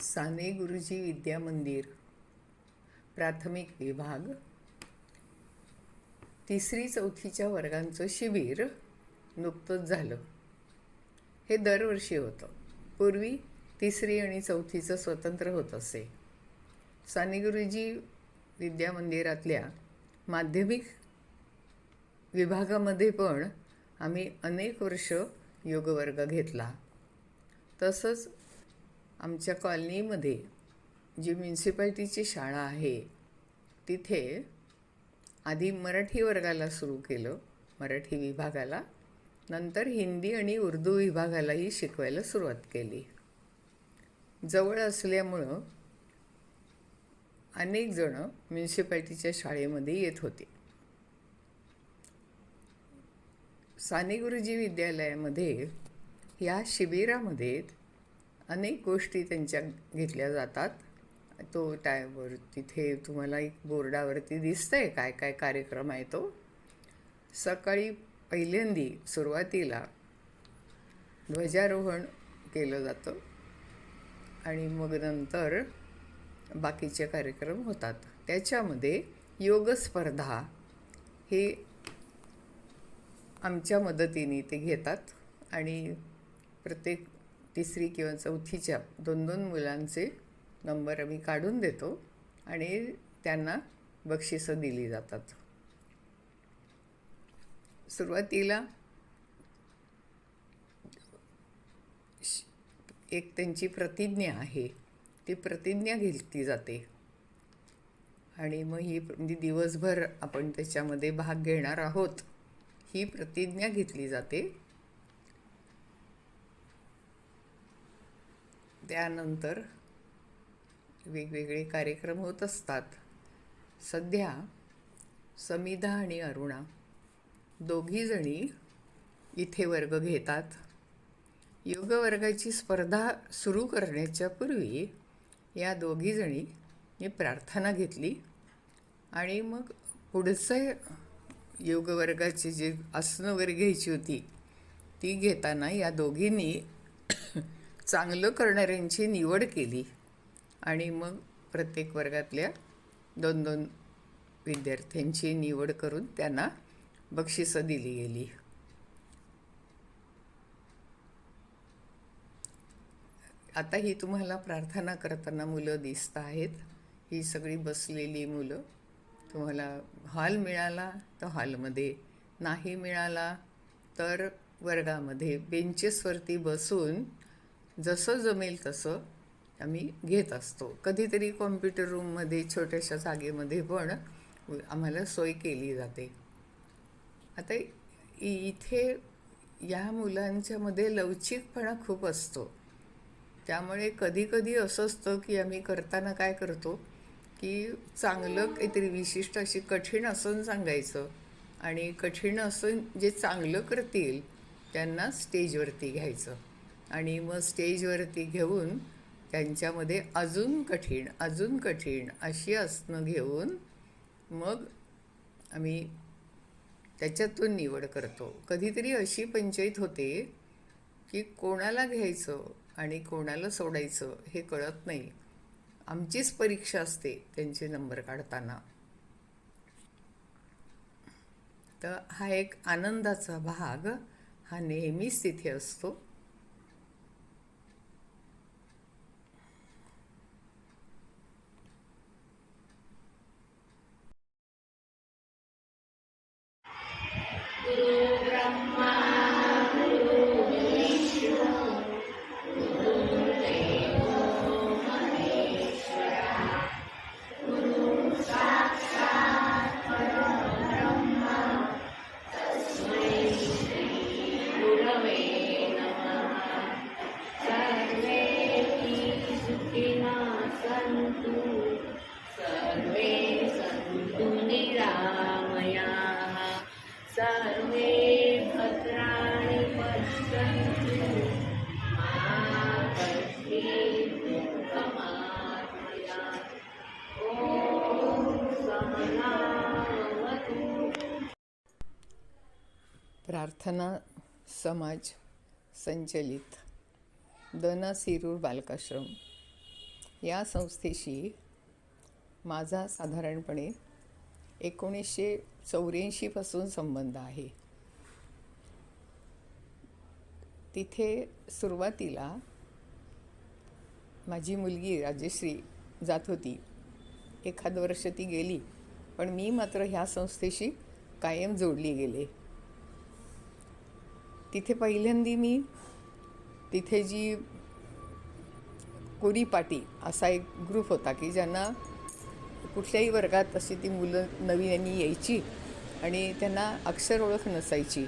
साने गुरुजी विद्या मंदिर प्राथमिक विभाग. तिसरी चौथीच्या वर्गांचं शिबिर नुकतंच झालं. हे दरवर्षी होतं. पूर्वी तिसरी आणि चौथीचं स्वतंत्र होत असे. साने गुरुजी विद्या मंदिरातल्या माध्यमिक विभागामध्ये पण आम्ही अनेक वर्ष योगवर्ग घेतला. तसंच आमच्या कॉलनीमध्ये जी म्युन्सिपॅलिटीची शाळा आहे तिथे आधी मराठी वर्गाला सुरू केलं मराठी विभागाला. नंतर हिंदी आणि उर्दू विभागालाही शिकवायला सुरुवात केली. जवळ असल्यामुळं अनेक जणं म्युन्सिपॅलिटीच्या शाळेमध्ये येत होते. साने गुरुजी विद्यालयामध्ये या शिबिरामध्ये अनेक गोष्टी त्यांच्या घेतल्या जातात. तो त्यावर तिथे तुम्हाला एक बोर्डावरती दिसतंय काय काय कार्यक्रम आहे तो. सकाळी पहिल्यांदी सुरुवातीला ध्वजारोहण केलं जातं आणि मग नंतर बाकीचे कार्यक्रम होतात. त्याच्यामध्ये योगस्पर्धा हे आमच्या मदतीने ते घेतात आणि प्रत्येक तिसरी किंवा चौथीच्या दोन दोन मुलांचे नंबर आम्ही काढून देतो आणि त्यांना बक्षिसं दिली जातात. सुरुवातीला श- एक त्यांची प्रतिज्ञा आहे ती प्रतिज्ञा घेतली जाते. आणि मग ही म्हणजे दिवसभर आपण त्याच्यामध्ये भाग घेणार आहोत ही प्रतिज्ञा घेतली जाते. त्यानंतर वेगवेगळे कार्यक्रम होत असतात. सध्या समिधा आणि अरुणा दोघीजणी इथे वर्ग घेतात. योग वर्गाची स्पर्धा सुरू करण्याच्या पूर्वी या दोघीजणी मी प्रार्थना घेतली आणि मग पुढचं योग वर्गाची जी आसनं वगैरे घ्यायची होती ती घेताना या दोघींनी चांगलं करणाऱ्यांची निवड केली आणि मग प्रत्येक वर्गातल्या दोन दोन विद्यार्थ्यांची निवड करून त्यांना बक्षिसं दिली गेली. आता ही तुम्हाला प्रार्थना करताना मुलं दिसत आहेत. ही सगळी बसलेली मुलं. तुम्हाला हॉल मिळाला तर हॉलमध्ये नाही मिळाला तर वर्गामध्ये. बेंचेसवरती बसून जसं जमेल तसं आम्ही घेत असतो. कधीतरी कॉम्प्युटर रूममध्ये छोट्याशा जागेमध्ये पण आम्हाला सोय केली जाते. आता इ- इथे या मुलांच्यामध्ये लवचिकपणा खूप असतो. त्यामुळे कधीकधी असं असतं की आम्ही करताना काय करतो की चांगलं काहीतरी विशिष्ट अशी कठीण आसन सांगायचं आणि कठीण आसन जे चांगलं करतील त्यांना स्टेजवरती घ्यायचं. आणि मग स्टेजवरती घेऊन त्यांच्यामध्ये अजून कठीण अजून कठीण अशी आसनं घेऊन मग आम्ही त्याच्यातून निवड करतो. कधीतरी अशी पंचायत होते की कोणाला घ्यायचं आणि कोणाला सोडायचं हे कळत नाही. आमचीच परीक्षा असते त्यांचे नंबर काढताना. तर हा एक आनंदाचा भाग हा नेहमीच तिथे असतो. Brahma प्रार्थना समाज संचलित दना सिरूर बालकाश्रम. या संस्थेशी माझा साधारणपणे एकोणीसशे चौऱ्याऐंशीपासून संबंध आहे. तिथे सुरुवातीला माझी मुलगी राजश्री जात होती. एखाद वर्ष ती गेली पण मी मात्र ह्या संस्थेशी कायम जोडली गेले. तिथे पहिल्यांदी मी तिथे जी कोरी पाटी असा एक ग्रुप होता की ज्यांना कुठल्याही वर्गात अशी ती मुलं नवीन यायची आणि त्यांना अक्षर ओळख नसायची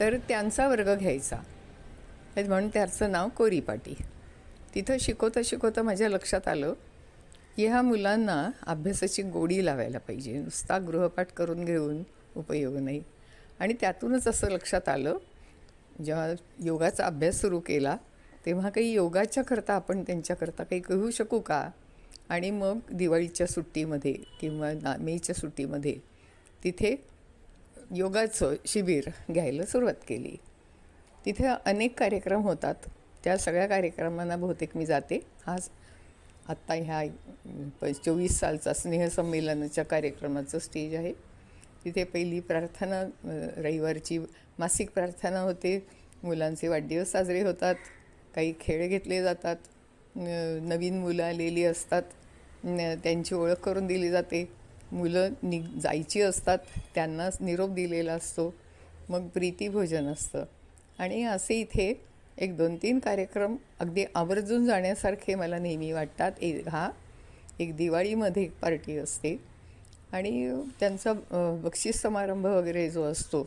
तर त्यांचा वर्ग घ्यायचा. म्हणून त्याचं नाव कोरी पाटी तिथं शिकवता शिकवता माझ्या लक्षात आलं की ह्या मुलांना अभ्यासाची गोडी लावायला पाहिजे. नुसता गृहपाठ करून घेऊन उपयोग नाही. आणि त्यातूनच असं लक्षात आलं जेव्हा योगाचा अभ्यास सुरू केला तेव्हा काही योगाच्या करता आपण त्यांच्याकरता काही करू शकू का? आणि मग दिवाळीच्या सुट्टीमध्ये किंवा ना मेच्या सुट्टीमध्ये तिथे योगाचं शिबिर घ्यायला सुरुवात केली. तिथे अनेक कार्यक्रम होतात. त्या सगळ्या कार्यक्रमांना बहुतेक मी जाते. आज आत्ता ह्या प चोवीस सालचा स्नेहसंमेलनाच्या कार्यक्रमाचं स्टेज आहे. तिथे पहिली प्रार्थना रविवारची मासिक प्रार्थना होते. मुलांचे वाढदिवस साजरे होतात. काही खेळ घेतले जातात. नवीन मुलं आलेली असतात. त्यांची ओळख करून दिली जाते. मुलं नि जायची असतात. त्यांना निरोप दिलेला असतो. मग प्रीतीभोजन असतं. आणि असे इथे एक दोन तीन कार्यक्रम अगदी आवर्जून जाण्यासारखे मला नेहमी वाटतात. एक हा एक दिवाळीमध्ये एक पार्टी असते. आणि त्यांचा बक्षीस समारंभ वगैरे जो असतो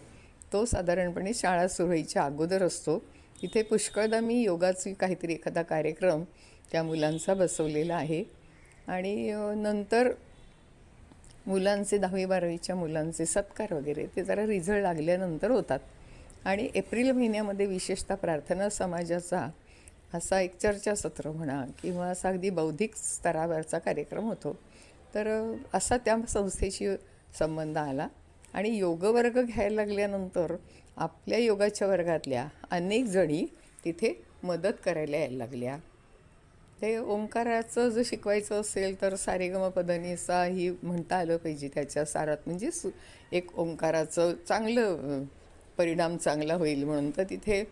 तो साधारणपणे शाळा सुरू व्हायच्या अगोदर असतो. इथे पुष्कळदा मी योगाची काहीतरी एखादा कार्यक्रम त्या मुलांचा बसवलेला आहे. आणि नंतर मुलांचे दहावी बारावीच्या मुलांचे सत्कार वगैरे ते जरा रिझल्ट लागल्यानंतर होतात. आणि एप्रिल महिन्यामध्ये विशेषतः प्रार्थना समाजाचा असा एक चर्चासत्र म्हणा किंवा असा अगदी बौद्धिक स्तरावरचा कार्यक्रम होतो. तर असा त्या संस्थेशी संबंध आला. आणि योगवर्ग घ्यायला लागल्यानंतर आपल्या योगाच्या वर्गातल्या अनेक जणी तिथे मदत करायला यायला लागल्या. ते ओंकाराचं जर शिकवायचं असेल तर सारेगम पदनीसा ही म्हणता आलं पाहिजे त्याच्या सारात. म्हणजे सु एक ओंकाराचं चांगलं परिणाम चांगला होईल म्हणून. तर तिथे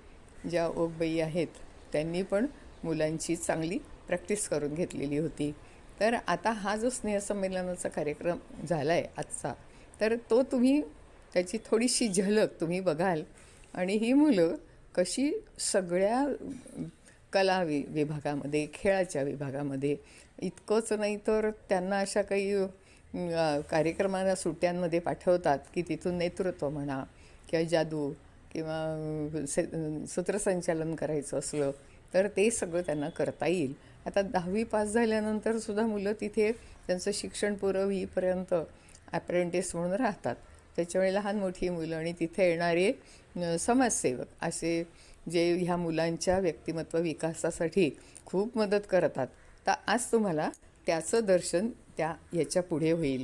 ज्या ओकबाई आहेत त्यांनी पण मुलांची चांगली प्रॅक्टिस करून घेतलेली होती. तर आता हा जो स्नेहसंमेलनाचा कार्यक्रम झाला आहे आजचा तर तो तुम्ही त्याची थोडीशी झलक तुम्ही बघाल. आणि ही मुलं कशी सगळ्या कला वि विभागामध्ये खेळाच्या विभागामध्ये इतकंच नाही तर त्यांना अशा काही कार्यक्रमांना कार्यक्रमाला सुट्ट्यांमध्ये पाठवतात की तिथून नेतृत्व म्हणा किंवा जादू किंवा से सूत्रसंचालन करायचं असलं तर ते सगळं त्यांना करता येईल. आता दहावी पास झाल्यानंतर सुद्धा मुलं तिथे त्यांचं शिक्षण पुरं होईपर्यंत ॲप्रेंटिस म्हणून राहतात. त्याच्यामुळे लहान मोठी मुलं आणि तिथे येणारे समाजसेवक असे जे ह्या मुलांच्या व्यक्तिमत्व विकासासाठी खूप मदत करतात. तर आज तुम्हाला त्याचं दर्शन त्या याच्यापुढे होईल.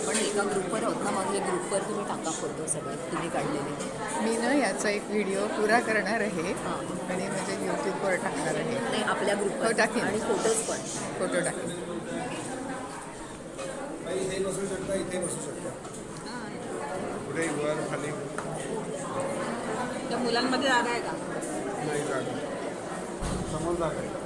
आपण एका ग्रुपवर आहोत ना मग या ग्रुपवर तुम्ही टाका फोटो सगळे तुम्ही काढलेले मी ना याचा एक व्हिडिओ पुरा करणार आहे. हां आणि म्हणजे यूट्यूबवर टाकणार आहे. नाही आपल्या हो, ग्रुपवर टाकेन. आणि फोटोज पण. फोटो टाकेन. इथे बसू शकता इथे बसू शकता. पुढे वर खाली. त्या मुलांमध्ये जागा आहे का? नाही जागा. समोर जागा आहे.